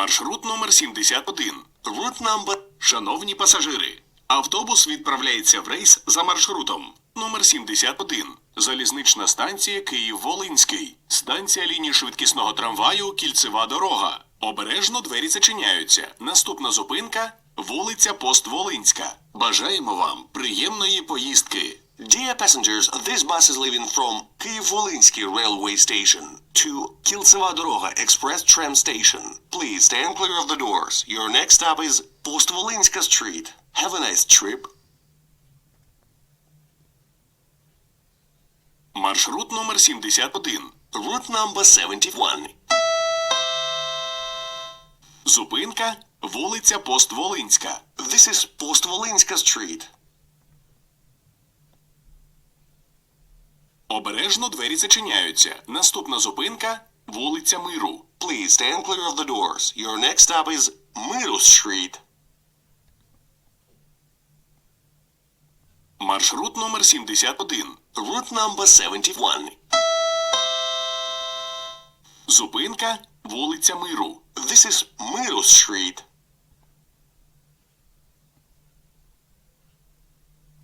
Маршрут номер 71. Route number... Шановні пасажири, автобус відправляється в рейс за маршрутом номер 71. Залізнична станція Київ-Волинський. Станція лінії швидкісного трамваю Кільцева дорога. Обережно двері зачиняються. Наступна зупинка вулиця Пост-Волинська. Бажаємо вам приємної поїздки. Dear passengers, this bus is leaving from Kyiv-Volynski railway station to Kiltseva Doroga express tram station. Please stand clear of the doors. Your next stop is Post-Volynska Street. Have a nice trip. Маршрут номер 71. Route number 71. Зупинка вулиця Пост-Волинська. This is Post-Volynska Street. Обережно двері зачиняються. Наступна зупинка вулиця Миру. Please stand clear of the doors. Your next stop is Miru Street. Маршрут номер 71. Route number 71. Зупинка вулиця Миру. This is Miru Street.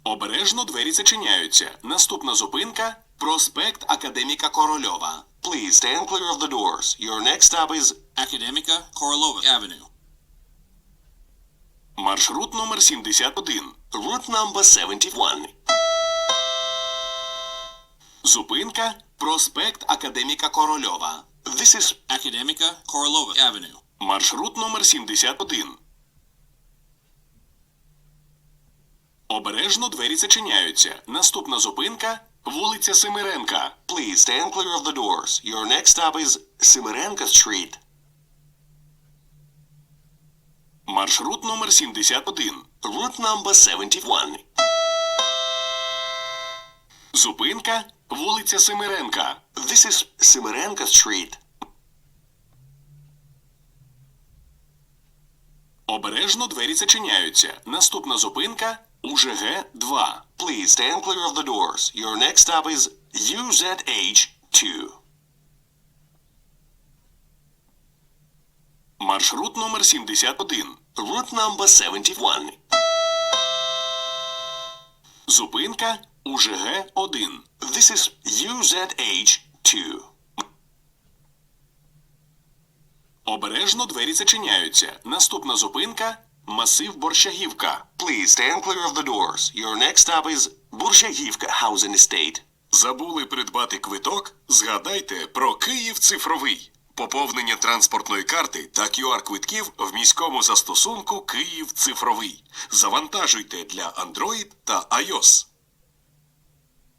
Обережно двері зачиняються. Наступна зупинка проспект Академіка Корольова. Please stand clear of the doors. Your next stop is Academica Korolova Avenue. маршрут номер 71. Route number 71. Зупинка проспект Академіка Корольова. This is Academica Korolova Avenue. маршрут номер 71. Обережно двері зачиняються. Наступна зупинка вулиця Семиренка. Please stand clear of the doors. Your next stop is Семиренка Street. Маршрут номер 71. Route number 71. Зупинка вулиця Семиренка. This is Семиренка Street. Обережно двері зачиняються. Наступна зупинка УЖГ 2. Please stand clear of the doors. Your next stop is UZH 2. Маршрут номер 71. Route number 71. Зупинка УЖГ 1. This is UZH 2. Обережно двері зачиняються. Наступна зупинка масив Борщагівка. Please stand clear of the doors. Your next stop is Борщагівка Housing Estate. Забули придбати квиток? Згадайте про Київ цифровий. Поповнення транспортної карти та QR-квитків в міському застосунку Київ цифровий. Завантажуйте для Android та iOS.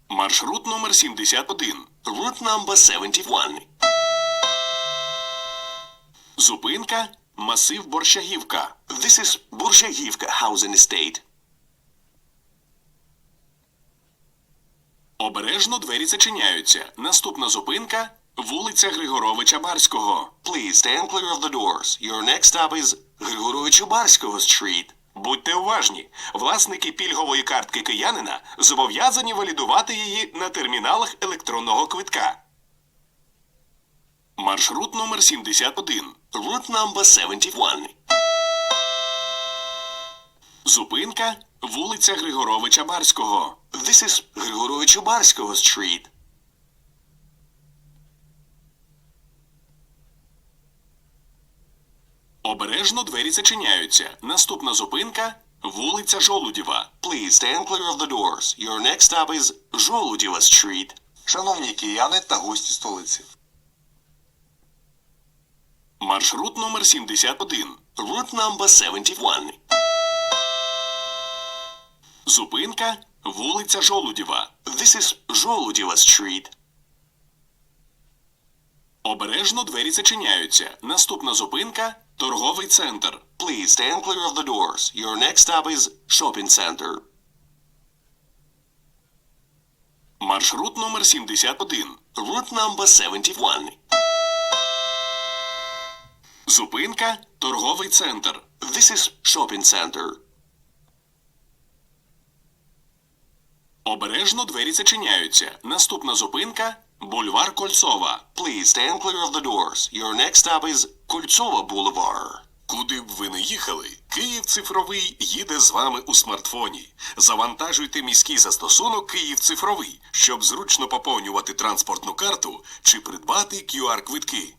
Маршрут номер 71. Route number 71. Зупинка масив Борщагівка. This is Борщагівка Housing Estate. Обережно двері зачиняються. Наступна зупинка вулиця Григоровича Барського. Please stand clear of the doors. Your next stop is Григоровича Барського Street. Будьте уважні, власники пільгової картки киянина зобов'язані валідувати її на терміналах електронного квитка. Маршрут номер 71. Route number 71. Зупинка вулиця Григоровича Барського. This is Григоровича Барського Street. Обережно двері зачиняються. Наступна зупинка вулиця Жолудєва. Please stand clear of the doors. Your next stop is Жолудєва Street. Шановні кияни та гості столиці. Маршрут номер 71. Route number 71. Зупинка вулиця Жолудєва. This is Жолудєва Street. Обережно двері зачиняються. Наступна зупинка торговий центр. Please stand clear of the doors. Your next stop is shopping center. Маршрут номер 71. Route number 71. Зупинка торговий центр. This is shopping center. Обережно двері зачиняються. Наступна зупинка бульвар Кольцова. Please stand clear of the doors. Your next stop is Кольцова Бульвар. Куди б ви не їхали, Київ цифровий їде з вами у смартфоні. Завантажуйте міський застосунок Київ цифровий, щоб зручно поповнювати транспортну карту чи придбати QR-квитки.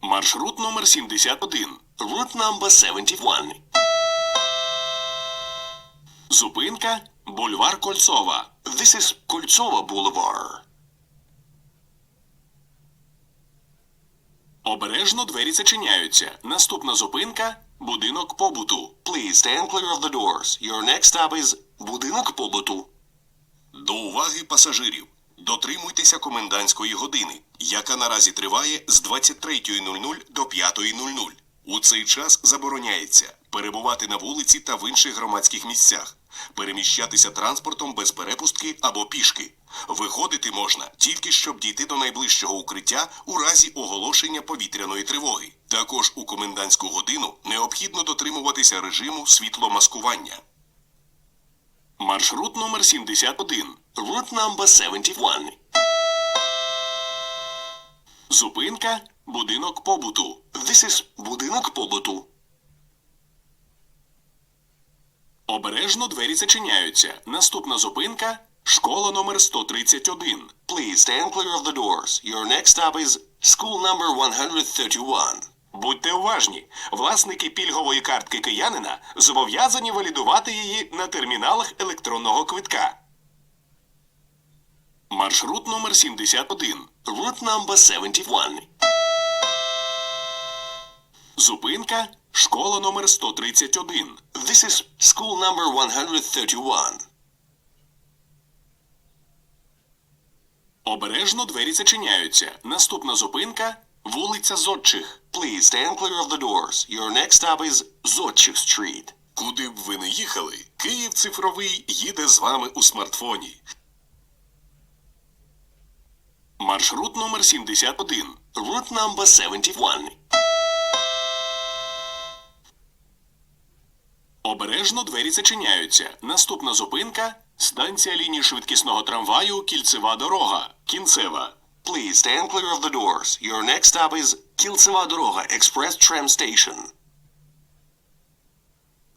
Маршрут номер 71. Route number 71. Зупинка Бульвар Кольцова. This is Кольцова Boulevard. Обережно двері зачиняються. Наступна зупинка будинок побуту. Please stand clear of the doors. Your next stop is будинок побуту. До уваги пасажирів. Дотримуйтеся комендантської години, яка наразі триває з 23.00 до 5.00. У цей час забороняється перебувати на вулиці та в інших громадських місцях, переміщатися транспортом без перепустки або пішки. Виходити можна тільки щоб дійти до найближчого укриття у разі оголошення повітряної тривоги. Також у комендантську годину необхідно дотримуватися режиму світломаскування. Маршрут номер 71. Route number 71. Зупинка будинок побуту. This is будинок побуту. Обережно двері зачиняються. Наступна зупинка школа номер 131. Please stand clear of the doors. Your next stop is school number 131. Будьте уважні. Власники пільгової картки киянина зобов'язані валідувати її на терміналах електронного квитка. Маршрут номер 71. Route number 71. Зупинка школа номер 131. This is school number 131. Обережно двері зачиняються. Наступна зупинка вулиця Зодчих. Please stand clear of the doors. Your next stop is Зодчих Street. Куди б ви не їхали, Київ цифровий їде з вами у смартфоні. Маршрут номер 71. Route number 71. Обережно двері зачиняються. Наступна зупинка станція лінії швидкісного трамваю Кільцева дорога. Кінцева. Please stand clear of the doors. Your next stop is Кільцева дорога Express Tram Station.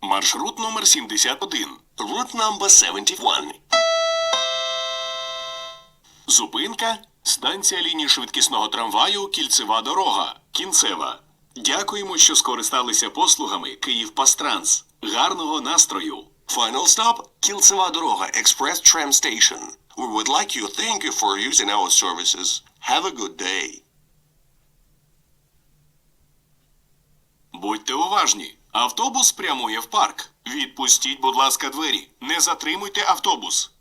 Маршрут номер 71. Route number 71. Зупинка станція лінії швидкісного трамваю Кільцева дорога. Кінцева. Дякуємо, що скористалися послугами Київпастранс. Гарного настрою. Final stop Кільцева дорога Express Tram Station. We would like you thank you for using our services. Have a good day. Будьте уважні. Автобус прямує в парк. Відпустіть, будь ласка, двері. Не затримуйте автобус.